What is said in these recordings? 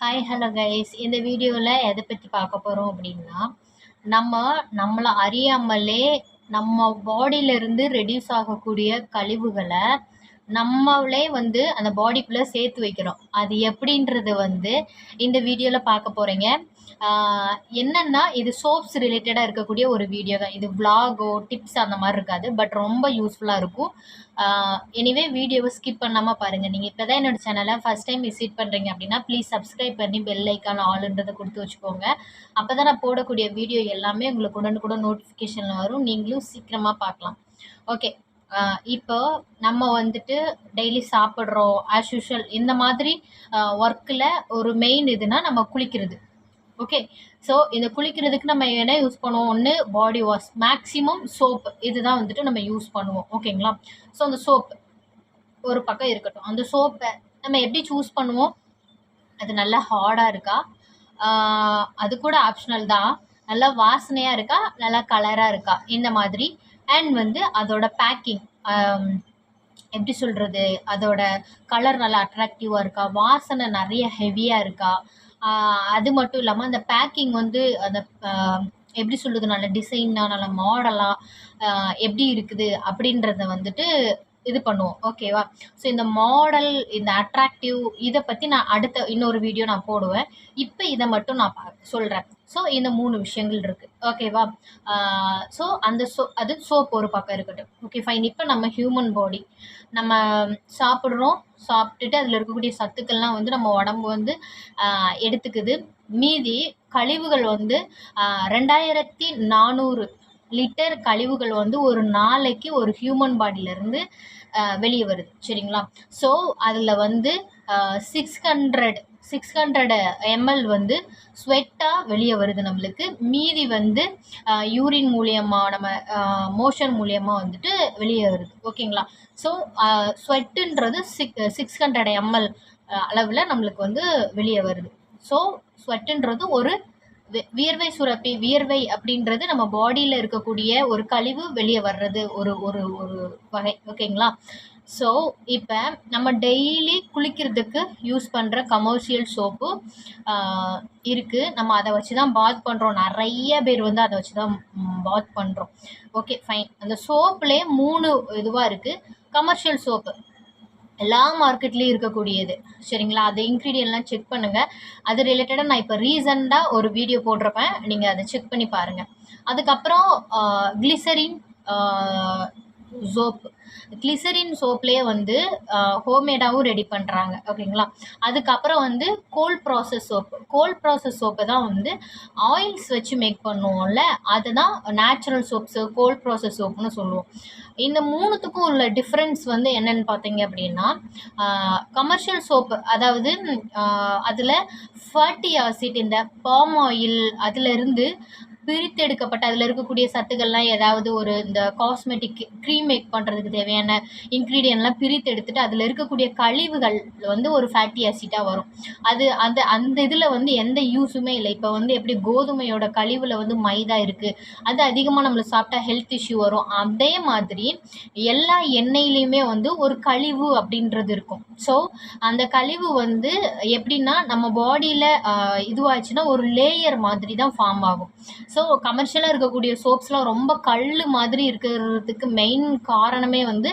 Hi hello guys இந்த வீடியோவில் எதை பற்றி பார்க்க போகிறோம் அப்படின்னா நம்ம நம்மளை அறியாமலே நம்ம பாடியிலிருந்து ரெடியூஸ் ஆகக்கூடிய கழிவுகளை நம்மளே வந்து அந்த பாடிக்குள்ளே சேர்த்து வைக்கிறோம். அது எப்படின்றது வந்து இந்த வீடியோவில் பார்க்க போகிறீங்க என்னென்னா இது சோப்ஸ் ரிலேட்டடாக இருக்கக்கூடிய ஒரு வீடியோ தான். இது vlog-ஓ டிப்ஸ் அந்த மாதிரி இருக்காது. பட் ரொம்ப யூஸ்ஃபுல்லாக இருக்கும். எனிவே வீடியோவை ஸ்கிப் பண்ணாமல் பாருங்கள் நீங்கள் இப்போ தான் என்னோடய சேனலை ஃபஸ்ட் டைம் விசிட் பண்ணுறீங்க அப்படின்னா ப்ளீஸ் சப்ஸ்கிரைப் பண்ணி பெல் ஐக்கான் ஆளுன்றதை கொடுத்து வச்சுக்கோங்க. அப்போ தான் நான் போடக்கூடிய வீடியோ எல்லாமே உங்களுக்கு உடனுக்குடன் நோட்டிஃபிகேஷனில் வரும். நீங்களும் சீக்கிரமாக பார்க்கலாம். ஓகே இப்போ நம்ம வந்துட்டு டெய்லி சாப்பிட்றோம் ஆஸ் யூஷுவல் இந்த மாதிரி ஒர்க்கில் ஒரு மெயின் இதுனா நம்ம குளிக்கிறது. ஓகே ஸோ இந்த குளிக்கிறதுக்கு நம்ம என்ன யூஸ் பண்ணுவோம்? ஒன்று பாடி வாஷ் மேக்ஸிமம் சோப் இதுதான் வந்துட்டு நம்ம யூஸ் பண்ணுவோம். ஓகேங்களா ஸோ அந்த சோப் ஒரு பக்கம் இருக்கட்டும். அந்த சோப்பை நம்ம எப்படி சூஸ் பண்ணுவோம்? அது நல்லா ஹார்டாக இருக்கா? அது கூட ஆப்ஷனல் தான். நல்லா வாசனையாக இருக்கா? நல்லா கலராக இருக்கா? இந்த மாதிரி அண்ட் வந்து அதோட பேக்கிங் um, எப்படி சொல்கிறது அதோட கலர் நல்லா அட்ராக்டிவாக இருக்கா வாசனை நிறைய ஹெவியாக இருக்கா அது மட்டும் இல்லாமல் அந்த பேக்கிங் வந்து அந்த எப்படி சொல்கிறது நல்ல டிசைனாக நல்ல மாடலாக எப்படி இருக்குது அப்படின்றத வந்துட்டு இது பண்ணுவோம். ஓகேவா ஸோ இந்த மாடல் இந்த அட்ராக்டிவ் இதை பற்றி நான் அடுத்த இன்னொரு வீடியோ நான் போடுவேன். இப்போ இதை மட்டும் நான் பா சொல்கிறேன் ஸோ இந்த மூணு விஷயங்கள் இருக்குது ஓகேவா ஸோ அந்த சோ அது சோப் ஒரு பக்கம் இருக்கட்டும். ஓகே ஃபைன் இப்போ நம்ம ஹியூமன் பாடி நம்ம சாப்பிட்றோம். சாப்பிட்டுட்டு அதில் இருக்கக்கூடிய சத்துக்கள்லாம் வந்து நம்ம உடம்பு வந்து எடுத்துக்குது. மீதி கழிவுகள் வந்து ரெண்டாயிரத்தி நானூறு லிட்டர் கழிவுகள் வந்து ஒரு நாளைக்கு ஒரு ஹியூமன் பாடியிலேருந்து வெளியே வருது. சரிங்களா? ஸோ அதில் வந்து six hundred six hundred ML வந்து ஸ்வெட்டாக வெளியே வருது நம்மளுக்கு. மீதி வந்து யூரின் மூலியமாக நம்ம மோஷன் மூலியமாக வந்துட்டு வெளியே வருது. ஓகேங்களா? ஸோ ஸ்வெட்டுன்றது சிக் சிக்ஸ் ஹண்ட்ரட் எம்எல் அளவில் நம்மளுக்கு வந்து வெளியே வருது. ஸோ ஸ்வெட்டுன்றது ஒரு வியர்வை சுரப்பி வியர்வை அப்படின்றது நம்ம பாடியில் இருக்கக்கூடிய ஒரு கழிவு வெளியே வர்றது ஒரு ஒரு ஒரு வகை ஓகேங்களா ஸோ இப்போ நம்ம டெய்லி குளிக்கிறதுக்கு யூஸ் பண்ணுற கமர்ஷியல் சோப்பு இருக்குது நம்ம அதை வச்சு தான் பாத் பண்ணுறோம் நிறைய பேர் வந்து அதை வச்சு தான் பாத் பண்ணுறோம் ஓகே ஃபைன் அந்த சோப்புலேயே மூணு இதுவாக இருக்குது கமர்ஷியல் சோப்பு எல்லா மார்க்கெட்லேயும் இருக்கக்கூடியது. சரிங்களா? அது இன்க்ரீடியன்ட்லாம் செக் பண்ணுங்கள் அது ரிலேட்டடாக நான் இப்போ ரீசெண்டாக ஒரு வீடியோ போட்டிருப்பேன். நீங்கள் அதை செக் பண்ணி பாருங்கள் அதுக்கப்புறம் கிளிசரின் சோப் கிளிசரின் சோப்லேயே வந்து ஹோம்மேடாகவும் ரெடி பண்ணுறாங்க ஓகேங்களா? அதுக்கப்புறம் வந்து cold process soap. Cold process சோப்பை தான் வந்து ஆயில்ஸ் வச்சு மேக் பண்ணுவோம்ல அதுதான் நேச்சுரல் சோப்ஸு கோல் ப்ராசஸ் சோப்புன்னு சொல்லுவோம். இந்த மூணுத்துக்கும் உள்ள டிஃப்ரென்ஸ் வந்து என்னன்னு பார்த்தீங்க அப்படின்னா கமர்ஷியல் சோப்பு அதாவது அதில் ஃபர்டி ஆசிட் இந்த பாம் ஆயில் அதிலிருந்து பிரித்தெடுக்கப்பட்ட அதில் இருக்கக்கூடிய சத்துக்கள்லாம் ஏதாவது ஒரு இந்த காஸ்மெட்டிக் க்ரீம் மேக் பண்ணுறதுக்கு தேவையான இன்க்ரீடியன்ட்லாம் பிரித்து எடுத்துட்டு அதில் இருக்கக்கூடிய கழிவுகள் வந்து ஒரு ஃபேட்டி ஆசிட்டாக வரும். அது அந்த அந்த இதில் வந்து எந்த யூஸுமே இல்லை. இப்போ வந்து எப்படி கோதுமையோட கழிவில் வந்து மைதா இருக்குது அது அதிகமாக நம்மளை சாப்பிட்டா ஹெல்த் இஷ்யூ வரும். அதே மாதிரி எல்லா எண்ணெயிலையுமே வந்து ஒரு கழிவு அப்படின்றது இருக்கும். ஸோ அந்த கழிவு வந்து எப்படின்னா நம்ம பாடியில் இதுவாச்சுன்னா ஒரு லேயர் மாதிரி தான் ஃபார்ம் ஆகும். ஸோ ஸோ கமர்ஷியலாக இருக்கக்கூடிய சோப்ஸ்லாம் ரொம்ப கல் மாதிரி இருக்கிறதுக்கு மெயின் காரணமே வந்து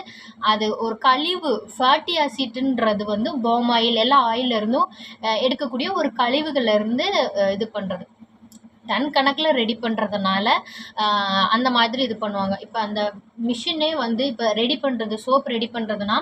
அது ஒரு கழிவு ஃபேட்டி ஆசிட்ன்றது வந்து பாம் ஆயில் எல்லா ஆயிலிருந்தும் எடுக்கக்கூடிய ஒரு கழிவுகள்லேருந்து இது பண்ணுறது டன் கணக்கில் ரெடி பண்ணுறதுனால அந்த மாதிரி இது பண்ணுவாங்க. இப்போ அந்த மிஷினே வந்து இப்போ ரெடி பண்ணுறது சோப் ரெடி பண்ணுறதுனா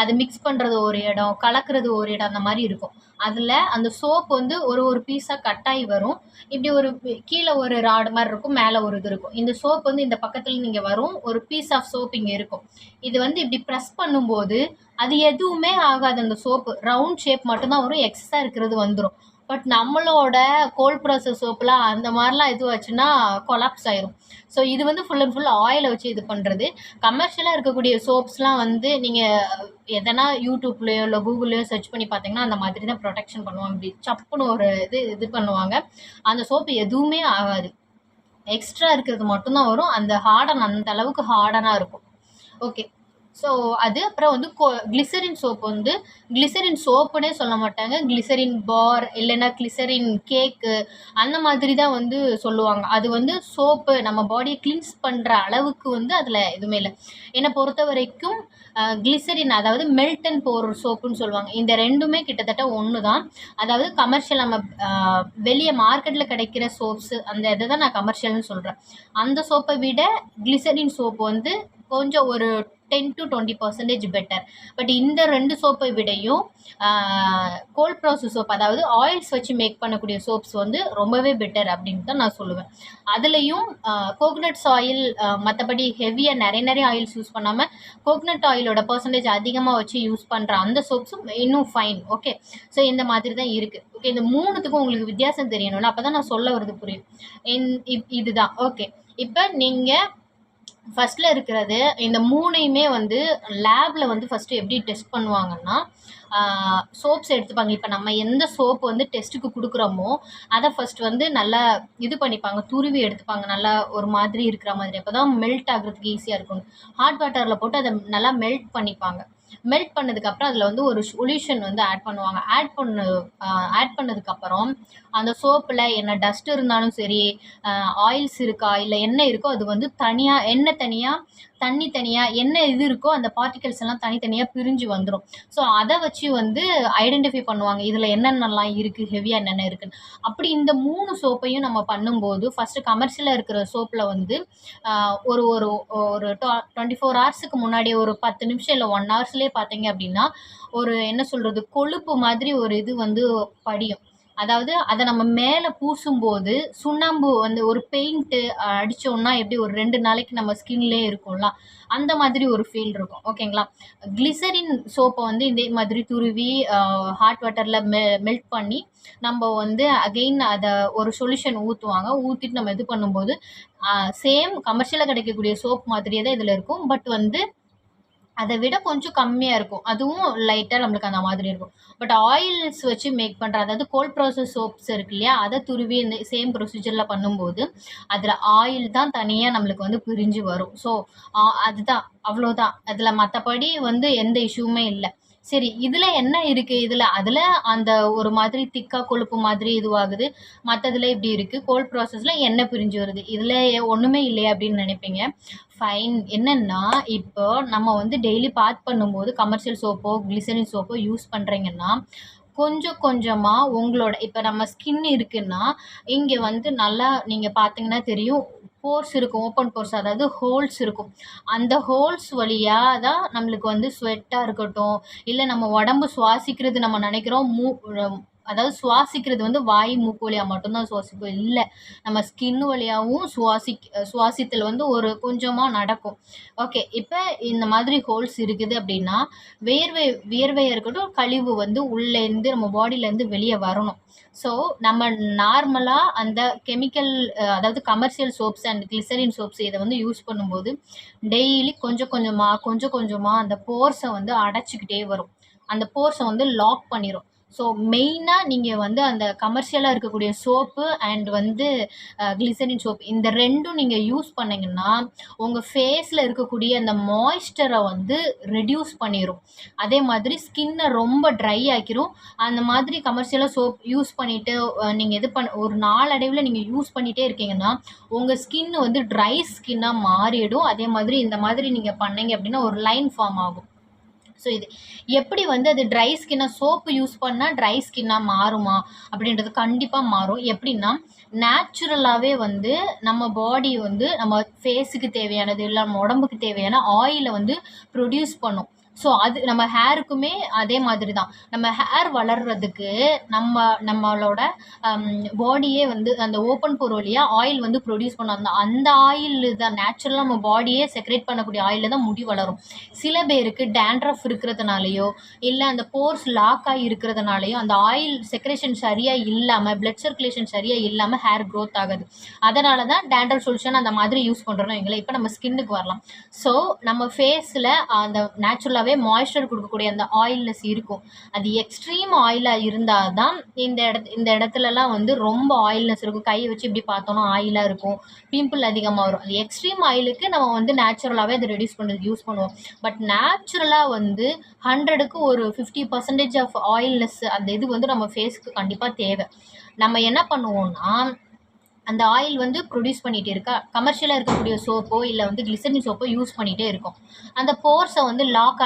அது மிக்ஸ் பண்ணுறது ஒரு இடம் கலக்கிறது ஒரு இடம் அந்த மாதிரி இருக்கும். அதில் அந்த சோப் வந்து ஒரு ஒரு பீஸாக கட்டாகி வரும். இப்படி ஒரு கீழே ஒரு ராடு மாதிரி இருக்கும் மேலே ஒரு இது இருக்கும். இந்த சோப் வந்து இந்த பக்கத்தில் நீங்கள் வரும் ஒரு பீஸ் ஆஃப் சோப் இங்கே இருக்கும். இது வந்து இப்படி ப்ரெஸ் பண்ணும்போது அது எதுவுமே ஆகாது அந்த சோப்பு ரவுண்ட் ஷேப் மட்டும்தான் வரும் எக்ஸஸாக இருக்கிறது வந்துடும் பட் நம்மளோட கோல்ட் ப்ராசஸ் சோப்புலாம் அந்த மாதிரிலாம் இது வச்சுன்னா கொலாப்ஸ் ஆயிரும். ஸோ இது வந்து ஃபுல் அண்ட் ஃபுல் ஆயிலை வச்சு இது பண்ணுறது கமர்ஷியலாக இருக்கக்கூடிய சோப்ஸ்லாம் வந்து நீங்கள் எதனா யூடியூப்லேயோ இல்லை கூகுள்லேயோ சர்ச் பண்ணி பார்த்தீங்கன்னா அந்த மாதிரி தான் ப்ரொடெக்ஷன் பண்ணுவாங்க. இப்படி சப்புன்னு ஒரு இது இது பண்ணுவாங்க. அந்த சோப்பு எதுவுமே ஆகாது. எக்ஸ்ட்ரா இருக்கிறது மட்டும்தான் வரும். அந்த ஹார்டன் அந்த அளவுக்கு ஹார்டனாக இருக்கும். ஓகே ஸோ அது அப்புறம் வந்து கோ கிளிசரின் சோப் வந்து கிளிசரின் சோப்புனே சொல்ல மாட்டாங்க. கிளிசரின் பார் இல்லைன்னா கிளிசரின் கேக்கு அந்த மாதிரி தான் வந்து சொல்லுவாங்க. அது வந்து சோப்பு நம்ம பாடியை க்ளீன்ஸ் பண்ணுற அளவுக்கு வந்து அதில் எதுவுமே இல்லை. என்னை பொறுத்த வரைக்கும் கிளிசரின் அதாவது மெல்ட் அண்ட் போர் சோப்புன்னு சொல்லுவாங்க. இந்த ரெண்டுமே கிட்டத்தட்ட ஒன்று தான் அதாவது கமர்ஷியல் நம்ம வெளியே மார்க்கெட்டில் கிடைக்கிற சோப்ஸு அந்த இதை தான் நான் கமர்ஷியல்னு சொல்கிறேன் அந்த சோப்பை விட கிளிசரின் சோப்பு வந்து கொஞ்சம் ஒரு ten to twenty percentage better but இந்த ரெண்டு சோப்பை விடையும் கோல்ட் ப்ராசஸ் சோப் அதாவது ஆயில்ஸ் வச்சு மேக் பண்ணக்கூடிய சோப்ஸ் வந்து ரொம்பவே பெட்டர் அப்படின்னு தான் நான் சொல்லுவேன். அதுலேயும் கோகனட்ஸ் ஆயில் மற்றபடி ஹெவியாக நிறைய நிறைய ஆயில்ஸ் யூஸ் பண்ணாமல் கோகனட் ஆயிலோட பர்சன்டேஜ் அதிகமாக வச்சு யூஸ் பண்ணுற அந்த சோப்ஸும் இன்னும் ஃபைன் ஓகே ஸோ இந்த மாதிரி தான் இருக்குது ஓகே இந்த மூணுத்துக்கும் உங்களுக்கு வித்தியாசம் தெரியணும்ல அப்போ தான் நான் சொல்ல வருது புரியும். இன் இப் இதுதான் ஓகே இப்போ நீங்கள் ஃபஸ்ட்டில் இருக்கிறது இந்த மூணையுமே வந்து லேபில் வந்து ஃபஸ்ட்டு எப்படி டெஸ்ட் பண்ணுவாங்கன்னா சோப்ஸ் எடுத்துப்பாங்க. இப்போ நம்ம எந்த சோப்பு வந்து டெஸ்ட்டுக்கு கொடுக்குறோமோ அதை ஃபஸ்ட் வந்து நல்லா இது பண்ணிப்பாங்க. துருவி எடுத்துப்பாங்க. நல்லா ஒரு மாதிரி இருக்கிற மாதிரி. அப்போ தான் மெல்ட் ஆகுறதுக்கு ஈஸியாக இருக்கும். ஹாட் வாட்டரில் போட்டு அதை நல்லா மெல்ட் பண்ணிப்பாங்க. மெல்ட் பண்ணதுக்கப்புறம் அதில் வந்து ஒரு சொல்யூஷன் வந்து ஆட் பண்ணுவாங்க. ஆட் பண்ண ஆட் பண்ணதுக்கப்புறம் அந்த சோப்பில் என்ன டஸ்ட் இருந்தாலும் சரி ஆயில்ஸ் இருக்கா இல்லை என்ன இருக்கோ அது வந்து தனியாக எண்ணெய் தனியாக தண்ணி தனியாக என்ன இது இருக்கோ அந்த பார்ட்டிகல்ஸ் எல்லாம் தனித்தனியாக பிரிஞ்சு வந்துடும் ஸோ அதை வச்சு வந்து ஐடென்டிஃபை பண்ணுவாங்க. இதில் என்னென்னலாம் இருக்குது ஹெவியாக என்னென்ன இருக்குன்னு. அப்படி இந்த மூணு சோப்பையும் நம்ம பண்ணும்போது ஃபஸ்ட்டு கமர்ஷியலாக இருக்கிற சோப்பில் வந்து ஒரு ஒரு ஒரு டுவெண்ட்டி ஃபோர் ஹவர்ஸுக்கு முன்னாடி ஒரு பத்து நிமிஷம் இல்லை ஒன் ஹவர்ஸ்லேயே பார்த்தீங்க அப்படின்னா ஒரு என்ன சொல்கிறது கொழுப்பு மாதிரி ஒரு இது வந்து படியும். அதாவது அதை நம்ம மேலே பூசும்போது சுண்ணாம்பு வந்து ஒரு பெயிண்ட்டு அடித்தோம்னா எப்படி ஒரு ரெண்டு நாளைக்கு நம்ம ஸ்கின்லேயே இருக்கும்ல அந்த மாதிரி ஒரு ஃபீல் இருக்கும். ஓகேங்களா கிளிசரின் சோப்பை வந்து இதே மாதிரி துருவி ஹாட் வாட்டரில் மெ மெல்ட் பண்ணி நம்ம வந்து அகெயின் அதை ஒரு சொல்யூஷன் ஊற்றுவாங்க ஊற்றிட்டு நம்ம இது பண்ணும்போது சேம் கமர்ஷியலாக கிடைக்கக்கூடிய சோப் மாதிரியே தான் இதில் இருக்கும். பட் வந்து அதை விட கொஞ்சம் கம்மியாக இருக்கும். அதுவும் லைட்டாக நம்மளுக்கு அந்த மாதிரி இருக்கும். பட் ஆயில்ஸ் வச்சு மேக் பண்ணுற அதாவது கோல்ட் ப்ராசஸ் சோப்ஸ் இருக்கு இல்லையா அதை துருவி இந்த சேம் ப்ரொசீஜரில் பண்ணும்போது அதில் ஆயில் தான் தனியாக நம்மளுக்கு வந்து பிரிஞ்சு வரும். ஸோ அதுதான் அவ்வளோதான் அதில் மற்றபடி வந்து எந்த இஷ்யூமே இல்லை. சரி இதில் என்ன இருக்குது இதில் அதில் அந்த ஒரு மாதிரி திக்காக கொழுப்பு மாதிரி இதுவாகுது. மத்ததுல இப்படி இருக்குது கோல்ட் ப்ராசஸில் எண்ணெய் பிரிஞ்சு வருது? இதில் ஒன்றுமே இல்லையா அப்படின்னு நினைப்பீங்க. ஃபைன் என்னென்னா இப்போ நம்ம வந்து டெய்லி பாத் பண்ணும்போது கமர்ஷியல் சோப்போ கிளிசரின் சோப்போ யூஸ் பண்ணுறீங்கன்னா கொஞ்சம் கொஞ்சமாக உங்களோட இப்போ நம்ம ஸ்கின் இருக்குன்னா இங்கே வந்து நல்லா நீங்கள் பார்த்தீங்கன்னா தெரியும் போர்ஸ் இருக்கும் ஓப்பன் போர்ஸ் அதாவது ஹோல்ஸ் இருக்கும். அந்த ஹோல்ஸ் வழியாக தான் நம்மளுக்கு வந்து ஸ்வெட்டாக இருக்கட்டும் இல்லை நம்ம உடம்பு சுவாசிக்கிறது நம்ம நினைக்கிறோம் மூ அதாவது சுவாசிக்கிறது வந்து வாய் மூக்கு வழியாக மட்டும்தான் சுவாசிப்போம். இல்லை நம்ம ஸ்கின் வழியாகவும் சுவாசி சுவாசித்தல் வந்து ஒரு கொஞ்சமாக நடக்கும். ஓகே இப்போ இந்த மாதிரி ஹோல்ஸ் இருக்குது அப்படின்னா வேர்வை வியர்வையாக இருக்கட்டும் கழிவு வந்து உள்ளேருந்து நம்ம பாடியிலேருந்து வெளியே வரணும். ஸோ நம்ம நார்மலாக அந்த கெமிக்கல் அதாவது commercial soaps and glycerin soaps இதை வந்து யூஸ் பண்ணும்போது டெய்லி கொஞ்சம் கொஞ்சமாக கொஞ்சம் கொஞ்சமாக அந்த போர்ஸை வந்து அடைச்சிக்கிட்டே வரும். அந்த போர்ஸை வந்து லாக் பண்ணிடும் ஸோ மெயினாக நீங்கள் வந்து அந்த கமர்ஷியலாக இருக்கக்கூடிய சோப்பு அண்ட் வந்து கிளிசரின் சோப் இந்த ரெண்டும் நீங்கள் யூஸ் பண்ணிங்கன்னா உங்கள் ஃபேஸில் இருக்கக்கூடிய அந்த மாய்ஸ்டரை வந்து ரெடியூஸ் பண்ணிடும் அதே மாதிரி ஸ்கின்னை ரொம்ப ட்ரை ஆக்கிரும். அந்த மாதிரி கமர்ஷியலாக சோப் யூஸ் பண்ணிவிட்டு நீங்கள் இது பண்ண ஒரு நாளடைவில் நீங்கள் யூஸ் பண்ணிகிட்டே இருக்கீங்கன்னா உங்கள் ஸ்கின் வந்து ட்ரை ஸ்கின்னாக மாறிடும். அதே மாதிரி இந்த மாதிரி நீங்கள் பண்ணீங்க அப்படின்னா ஒரு லைன் ஃபார்ம் ஆகும். ஸோ இது எப்படி வந்து அது ட்ரை ஸ்கின்னாக சோப்பு யூஸ் பண்ணால் ட்ரை ஸ்கின்னாக மாறுமா? அப்படின்றது கண்டிப்பாக மாறும். எப்படின்னா நேச்சுரலாகவே வந்து நம்ம பாடி வந்து நம்ம ஃபேஸுக்கு தேவையானது இல்லை நம்ம உடம்புக்கு தேவையான ஆயிலை வந்து ப்ரொடியூஸ் பண்ணும். ஸோ அது நம்ம ஹேருக்குமே அதே மாதிரி தான் நம்ம ஹேர் வளர்கிறதுக்கு நம்ம நம்மளோட um, பாடியே வந்து அந்த ஓப்பன் போர் வழியாக ஆயில் வந்து ப்ரொடியூஸ் பண்ணும் அந்த அந்த ஆயில் தான் நேச்சுரலாக நம்ம பாடியே செக்ரேட் பண்ணக்கூடிய ஆயிலில் தான் முடி வளரும். சில பேருக்கு டேண்ட்ரஃப் இருக்கிறதுனாலையோ இல்லை அந்த போர்ஸ் லாக் ஆகி இருக்கிறதுனாலையோ அந்த ஆயில் செக்ரேஷன் சரியாக இல்லாமல் பிளட் சர்க்குலேஷன் சரியாக இல்லாமல் ஹேர் க்ரோத் ஆகுது. அதனால தான் டேண்ட்ரஃப் சொல்யூஷன் அந்த மாதிரி யூஸ் பண்ணுறோம் எங்களை இப்போ நம்ம ஸ்கின்னுக்கு வரலாம். ஸோ நம்ம ஃபேஸில் அந்த நேச்சுரலாகவே நேச்சுரலாகவே மாய்ஸ்சர் கொடுக்கக்கூடிய அந்த ஆயில்னஸ் இருக்கும். அது எக்ஸ்ட்ரீம் ஆயிலாக இருந்தால் தான் இந்த இடத்து இந்த இடத்துலலாம் வந்து ரொம்ப ஆயில்னஸ் இருக்கும். கையை வச்சு இப்படி பார்த்தோன்னா ஆயிலாக இருக்கும். பிம்பிள் அதிகமாக வரும். அது எக்ஸ்ட்ரீம் ஆயிலுக்கு நம்ம வந்து நேச்சுரலாகவே அதை ரெடியூஸ் பண்ணுறது யூஸ் பண்ணுவோம். பட் நேச்சுரலாக வந்து ஹண்ட்ரடுக்கு ஒரு ஃபிஃப்டி பர்சன்டேஜ் ஆஃப் ஆயில்னஸ் அந்த இது வந்து நம்ம ஃபேஸ்க்கு கண்டிப்பாக தேவை. நம்ம என்ன பண்ணுவோம்னா அந்த ஆயில் வந்து ப்ரொடியூஸ் பண்ணிகிட்டே இருக்கா? கமர்ஷியலாக இருக்கக்கூடிய சோப்போ இல்லை வந்து கிளிசரின் சோப்போ யூஸ் பண்ணிகிட்டே இருக்கும். அந்த போர்ஸை வந்து லாக்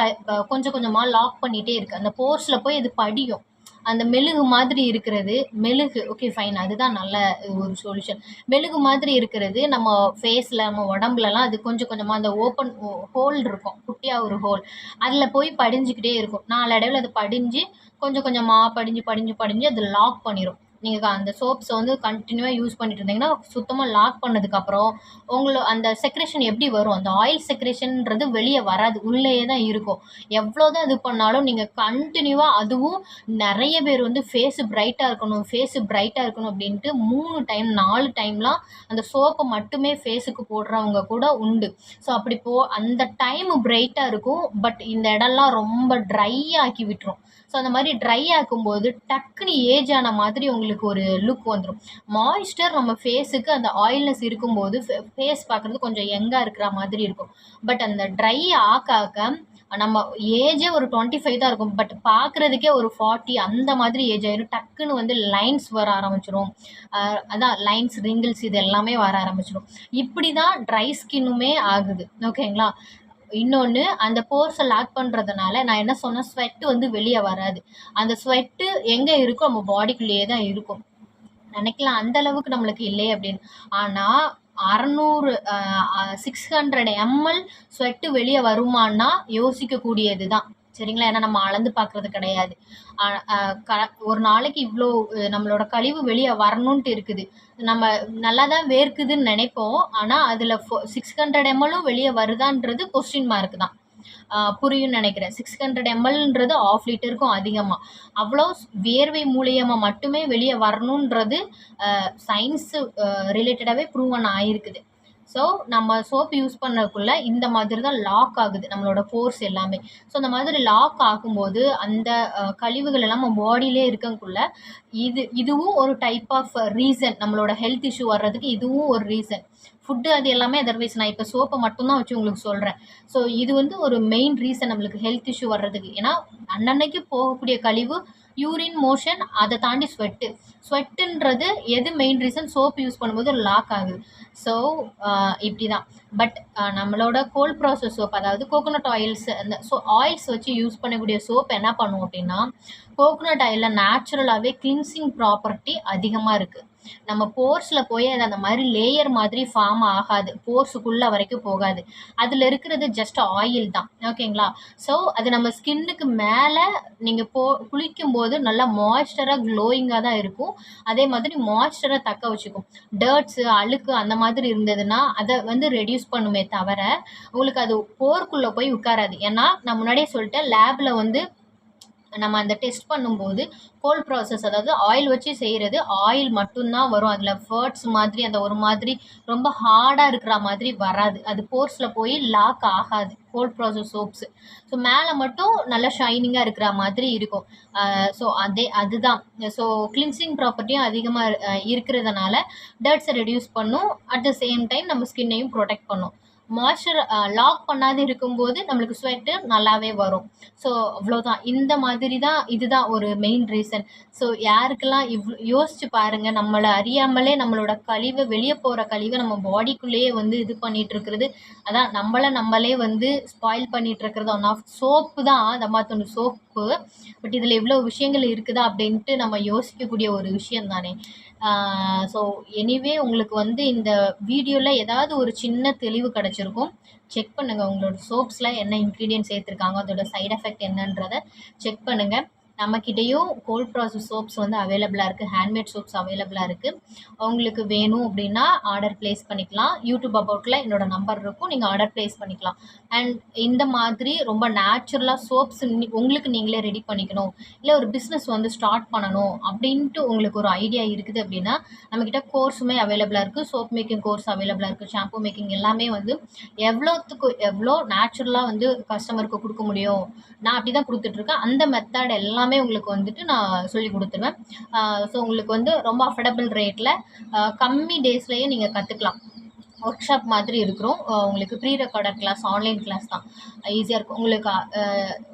கொஞ்சம் கொஞ்சமாக லாக் பண்ணிகிட்டே இருக்குது அந்த போர்ஸில் போய் இது படியும். அந்த மெழுகு மாதிரி இருக்கிறது மெழுகு ஓகே ஃபைன் அதுதான் நல்ல ஒரு சொல்யூஷன் மெழுகு மாதிரி இருக்கிறது நம்ம ஃபேஸில் நம்ம உடம்புலலாம் அது கொஞ்சம் கொஞ்சமாக அந்த ஓப்பன் ஹோல் இருக்கும். குட்டியாக ஒரு ஹோல் அதில் போய் படிஞ்சுக்கிட்டே இருக்கும். நாலடைவில் அது படிஞ்சு கொஞ்சம் கொஞ்சமாக படிஞ்சு படிஞ்சு படிஞ்சு அது லாக் பண்ணிடும் நீங்கள் அந்த சோப்ஸை வந்து கண்டினியூவாக யூஸ் பண்ணிட்டு இருந்தீங்கன்னா சுத்தமாக லாக் பண்ணதுக்கப்புறம் உங்களை அந்த செக்ரேஷன் எப்படி வரும்? அந்த ஆயில் செக்ரேஷன்ன்றது வெளியே வராது. உள்ளேயே தான் இருக்கும். எவ்வளோ தான் இது பண்ணாலும் நீங்கள் கண்டினியூவாக அதுவும் நிறைய பேர் வந்து ஃபேஸு பிரைட்டாக இருக்கணும் ஃபேஸு பிரைட்டாக இருக்கணும் அப்படின்ட்டு மூணு டைம் நாலு டைம்லாம் அந்த சோப்பை மட்டுமே ஃபேஸுக்கு போடுறவங்க கூட உண்டு. ஸோ அப்படி போ அந்த டைம் பிரைட்டாக இருக்கும் பட் இந்த இடம்லாம் ரொம்ப ட்ரை ஆக்கி விட்டுரும். ஸோ அந்த மாதிரி ட்ரை ஆக்கும்போது டக்குன்னு ஏஜ் ஆன மாதிரி உங்களுக்கு ஒரு லுக் வந்துடும் மாய்ஸ்டர் நம்ம ஃபேஸுக்கு அந்த ஆயில்னஸ் இருக்கும்போது ஃபேஸ் பார்க்குறது கொஞ்சம் யங்காக இருக்கிற மாதிரி இருக்கும். பட் அந்த ட்ரை ஆக்க ஆக்க நம்ம ஏஜே ஒரு டுவெண்ட்டி ஃபைவ் தான் இருக்கும். பட் பார்க்குறதுக்கே ஒரு ஃபார்ட்டி அந்த மாதிரி ஏஜ் ஆயிரும். டக்குன்னு வந்து லைன்ஸ் வர ஆரம்பிச்சிடும் அதான் லைன்ஸ் ரிங்கிள்ஸ் இது எல்லாமே வர ஆரம்பிச்சிடும் இப்படி தான் ட்ரை ஸ்கின்னுமே ஆகுது. ஓகேங்களா இன்னொன்று அந்த போர்ஸை லாக் பண்ணுறதுனால நான் என்ன சொன்னேன்? ஸ்வெட்டு வந்து வெளியே வராது. அந்த ஸ்வெட்டு எங்கே இருக்கோ நம்ம பாடிக்குள்ளேயே தான் இருக்கும். நினைக்கலாம் அந்த அளவுக்கு நம்மளுக்கு இல்லையே அப்படின்னு. ஆனால் அறநூறு சிக்ஸ் ஹண்ட்ரட் எம்எல் ஸ்வெட்டு வெளியே வருமானா யோசிக்கக்கூடியது தான் சரிங்களா? ஏன்னா நம்ம அளந்து பார்க்கறது கிடையாது. க ஒரு நாளைக்கு இவ்வளோ நம்மளோட கழிவு வெளியே வரணுன்ட்டு இருக்குது. நம்ம நல்லா தான் வேர்க்குதுன்னு நினைப்போம். ஆனால் அதில் ஃபோ சிக்ஸ் ஹண்ட்ரட் எம்எல்லும் வெளியே வருதான்றது கொஸ்டின் மார்க் தான். புரியும்னு நினைக்கிறேன். சிக்ஸ் ஹண்ட்ரட் எம்எல்ன்றது ஆஃப் லிட்டருக்கும் அதிகமாக அவ்வளோ வேர்வை மூலியமாக மட்டுமே வெளியே வரணுன்றது சயின்ஸு ரிலேட்டடாகவே ப்ரூவன் ஆகிருக்குது ஸோ நம்ம சோப் யூஸ் பண்ணக்குள்ள இந்த மாதிரி தான் லாக் ஆகுது நம்மளோட போர்ஸ் எல்லாமே. ஸோ அந்த மாதிரி லாக் ஆகும்போது அந்த கழிவுகள் எல்லாம் நம்ம பாடியிலே இருக்கக்குள்ள இது இதுவும் ஒரு டைப் ஆஃப் ரீசன் நம்மளோட ஹெல்த் இஷ்யூ வர்றதுக்கு இதுவும் ஒரு ரீசன் ஃபுட்டு அது எல்லாமே அதர்வைஸ் நான் இப்போ சோப்பை மட்டும்தான் வச்சு உங்களுக்கு சொல்கிறேன் ஸோ இது வந்து ஒரு மெயின் ரீசன் நம்மளுக்கு ஹெல்த் இஷ்யூ வர்றதுக்கு. ஏன்னா அன்னன்னைக்கு போகக்கூடிய கழிவு யூரின் மோஷன் அதை தாண்டி ஸ்வெட்டு ஸ்வெட்டுன்றது எது மெயின் ரீசன் சோப் யூஸ் பண்ணும்போது லாக் ஆகுது. ஸோ இப்படி தான் பட் நம்மளோட கோல்ட் ப்ராசஸ் சோப் அதாவது கோகோனட் ஆயில்ஸ் அந்த ஸோ ஆயில்ஸ் வச்சு யூஸ் பண்ணக்கூடிய சோப் என்ன பண்ணுவோம் அப்படின்னா கோகோனட் ஆயிலில் நேச்சுரலாகவே கிளின்சிங் ப்ராப்பர்ட்டி அதிகமாக இருக்குது நம்ம போர்ஸில் போய் அது அந்த மாதிரி லேயர் மாதிரி ஃபார்ம் ஆகாது. போர்ஸுக்குள்ளே வரைக்கும் போகாது. அதில் இருக்கிறது ஜஸ்ட் ஆயில் தான். ஓகேங்களா ஸோ அது நம்ம ஸ்கின்னுக்கு மேலே நீங்கள் போ குளிக்கும்போது நல்லா மாய்ஸ்டராக க்ளோயிங்காக தான் இருக்கும். அதே மாதிரி மாய்ஸ்டரை தக்க வச்சுக்கும். டர்ட்ஸு அழுக்கு அந்த மாதிரி இருந்ததுன்னா அதை வந்து ரெடியூஸ் பண்ணுமே தவிர உங்களுக்கு அது போர்க்குள்ளே போய் உட்காராது. ஏன்னா நான் முன்னாடியே சொல்லிட்டேன் லேபில் வந்து நம்ம அந்த டெஸ்ட் பண்ணும்போது கோல்ட் ப்ராசஸ் அதாவது ஆயில் வச்சு செய்கிறது ஆயில் மட்டும்தான் வரும். அதில் ஃபேர்ட்ஸ் மாதிரி அந்த ஒரு மாதிரி ரொம்ப ஹார்டாக இருக்கிற மாதிரி வராது. அது போர்ஸில் போய் லாக் ஆகாது. கோல்ட் ப்ராசஸ் சோப்ஸு ஸோ மேலே மட்டும் நல்லா ஷைனிங்காக இருக்கிற மாதிரி இருக்கும். ஸோ அதே அதுதான். ஸோ கிளின்சிங் ப்ராப்பர்ட்டியும் அதிகமாக இருக்கிறதுனால டர்ட்ஸை ரெடியூஸ் பண்ணும். அட் த சேம் டைம் நம்ம ஸ்கின்னையும் ப்ரொடெக்ட் பண்ணும். மாய்ஸ்சர் லாக் பண்ணாது இருக்கும்போது நம்மளுக்கு ஸ்வெட்டு நல்லாவே வரும். ஸோ அவ்வளோதான் இந்த மாதிரி தான் இதுதான் ஒரு மெயின் ரீசன் ஸோ யாருக்கெல்லாம் இவ்வளோ யோசிச்சு பாருங்கள் நம்மளை அறியாமலே நம்மளோட கழிவை வெளியே போகிற கழிவை நம்ம பாடிக்குள்ளேயே வந்து இது பண்ணிகிட்டு இருக்கிறது அதான் நம்மளை நம்மளே வந்து ஸ்பாயில் பண்ணிகிட்டு இருக்கிறது ஒன் ஆஃப் சோப்பு தான் தம்மாத்தொண்டு சோப்பு பட் இதில் எவ்வளோ விஷயங்கள் இருக்குதா அப்படின்ட்டு நம்ம யோசிக்கக்கூடிய ஒரு விஷயம் தானே ஸோ எனிவே உங்களுக்கு வந்து இந்த வீடியோவில் ஏதாவது ஒரு சின்ன தெளிவு கிடச்சிருக்கும் செக் பண்ணுங்கள் உங்களோட சோப்ஸில் என்ன இன்க்ரீடியன்ட் சேர்த்துருக்காங்க அதோட சைட் எஃபெக்ட் என்னன்றதை செக் பண்ணுங்கள் நம்மக்கிட்டேயும் கோல்ட் ப்ராசஸ் சோப்ஸ் வந்து அவைலபிளாக இருக்குது ஹேண்ட்மேட் சோப்ஸ் அவைலபிளாக இருக்குது உங்களுக்கு வேணும் அப்படின்னா ஆர்டர் ப்ளேஸ் பண்ணிக்கலாம். யூடியூப் அபவுட்டில் என்னோடய நம்பர் இருக்கும். நீங்கள் ஆர்டர் ப்ளேஸ் பண்ணிக்கலாம். அண்ட் இந்த மாதிரி ரொம்ப நேச்சுரலாக சோப்ஸ் உங்களுக்கு நீங்களே ரெடி பண்ணிக்கணும். இல்லை ஒரு பிஸ்னஸ் வந்து ஸ்டார்ட் பண்ணணும் அப்படின்ட்டு உங்களுக்கு ஒரு ஐடியா இருக்குது அப்படின்னா நம்மக்கிட்ட கோர்ஸுமே அவைலபிளாக இருக்குது சோப் மேக்கிங் கோர்ஸ் அவைலபிளாக இருக்குது ஷாம்பு மேக்கிங் எல்லாமே வந்து எவ்வளோத்துக்கு எவ்வளோ நேச்சுரலாக வந்து கஸ்டமருக்கு கொடுக்க முடியும்? நான் அப்படி தான் கொடுத்துட்ருக்கேன் அந்த மெத்தட் எல்லாம் எல்லாமே உங்களுக்கு வந்துட்டு நான் சொல்லி கொடுத்துருவேன். ஸோ உங்களுக்கு வந்து ரொம்ப அஃபர்டபுள் ரேட்டில் கம்மி டேஸ்லேயே நீங்கள் கற்றுக்கலாம் ஒர்க் ஷாப் மாதிரி இருக்கிறோம். உங்களுக்கு pre recorded class online class தான். ஈஸியாக இருக்கும். உங்களுக்கு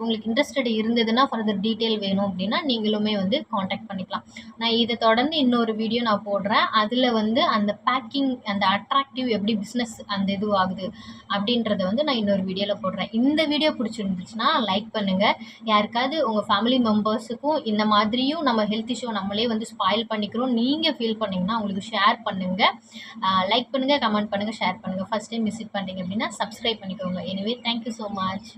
உங்களுக்கு இன்ட்ரெஸ்டட் இருந்ததுன்னா ஃபர்தர் டீட்டெயில் வேணும் அப்படின்னா நீங்களுமே வந்து காண்டாக்ட் பண்ணிக்கலாம். நான் இதை தொடர்ந்து இன்னொரு வீடியோ நான் போடுறேன். அதில் வந்து அந்த பேக்கிங் அந்த அட்ராக்டிவ் எப்படி பிஸ்னஸ் அந்த இது ஆகுது அப்படின்றத வந்து நான் இன்னொரு வீடியோவில் போடுறேன். இந்த வீடியோ பிடிச்சிருந்துச்சுன்னா லைக் பண்ணுங்கள் யாருக்காவது உங்கள் ஃபேமிலி மெம்பர்ஸுக்கும் இந்த மாதிரியும் நம்ம ஹெல்த் இஷ்யூ நம்மளே வந்து ஸ்பாயில் பண்ணிக்கிறோம். நீங்கள் ஃபீல் பண்ணிங்கன்னா உங்களுக்கு ஷேர் பண்ணுங்கள் லைக் பண்ணுங்கள் கமெண்ட் பண்ணுங்கள் பண்ணுங்கள் ஷேர் பண்ணுங்கள் ஃபஸ்ட் டைம் விசிட் பண்ணுறீங்க அப்படின்னா சப்ஸ்கிரைப் பண்ணிக்கோங்க. Anyway thank you so much